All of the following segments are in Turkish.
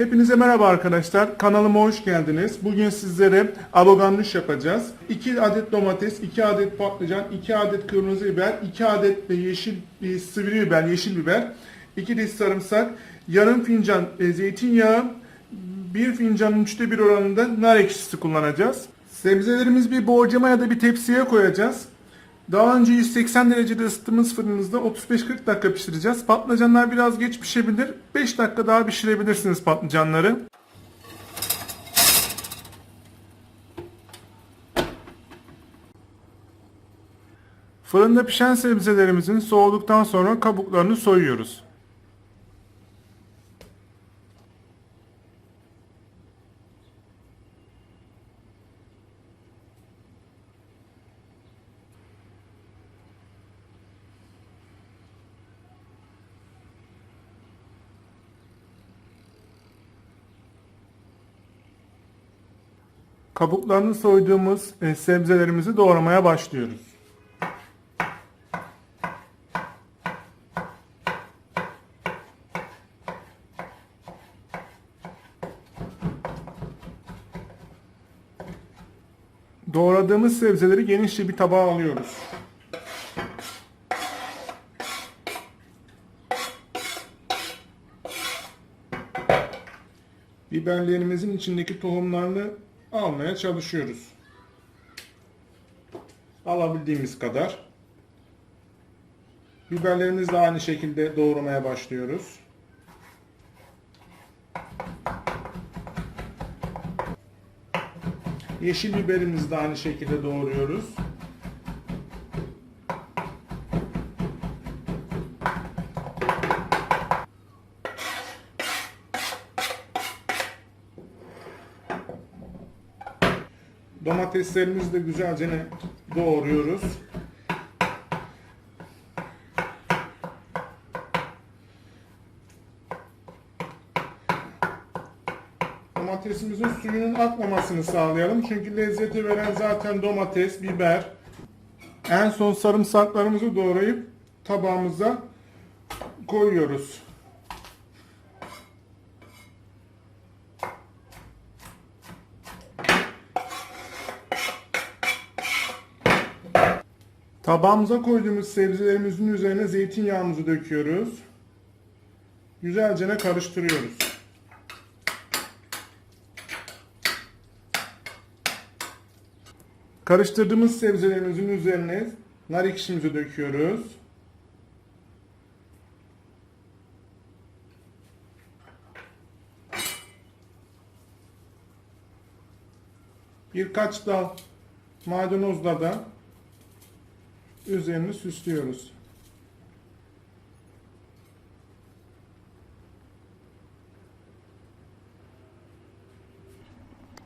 Hepinize merhaba arkadaşlar. Kanalıma hoş geldiniz. Bugün sizlere avoganluş yapacağız. 2 adet domates, 2 adet patlıcan, 2 adet kırmızı biber, 2 adet de yeşil e, sivri biber, yeşil biber, 2 diş sarımsak, yarım fincan e, zeytinyağı, 1 fincanın üçte bir oranında nar ekşisi kullanacağız. Sebzelerimizi bir borcama ya da bir tepsiye koyacağız. Daha önce 180 derecede ısıttığımız fırınımızda 35-40 dakika pişireceğiz. Patlıcanlar biraz geç pişebilir. 5 dakika daha pişirebilirsiniz patlıcanları. Fırında pişen sebzelerimizin soğuduktan sonra kabuklarını soyuyoruz. Kabuklarını soyduğumuz e, sebzelerimizi doğramaya başlıyoruz. Doğradığımız sebzeleri genişçe bir tabağa alıyoruz. Biberlerimizin içindeki tohumlarını almaya çalışıyoruz. Alabildiğimiz kadar. Biberlerimizi de aynı şekilde doğramaya başlıyoruz. Yeşil biberimizi de aynı şekilde doğruyoruz. Domateslerimizi de güzelce doğruyoruz. Domatesimizin suyunun akmamasını sağlayalım. Çünkü lezzeti veren zaten domates, biber. En son sarımsaklarımızı doğrayıp tabağımıza koyuyoruz. Tabağımıza koyduğumuz sebzelerimizin üzerine zeytinyağımızı döküyoruz. Güzelce karıştırıyoruz. Karıştırdığımız sebzelerimizin üzerine nar ekşimizi döküyoruz. Birkaç dal maydanozla da üzerini süslüyoruz.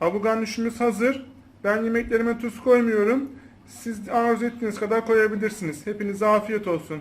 Avuganüşümüz hazır. Ben yemeklerime tuz koymuyorum. Siz arzu ettiğiniz kadar koyabilirsiniz. Hepinize afiyet olsun.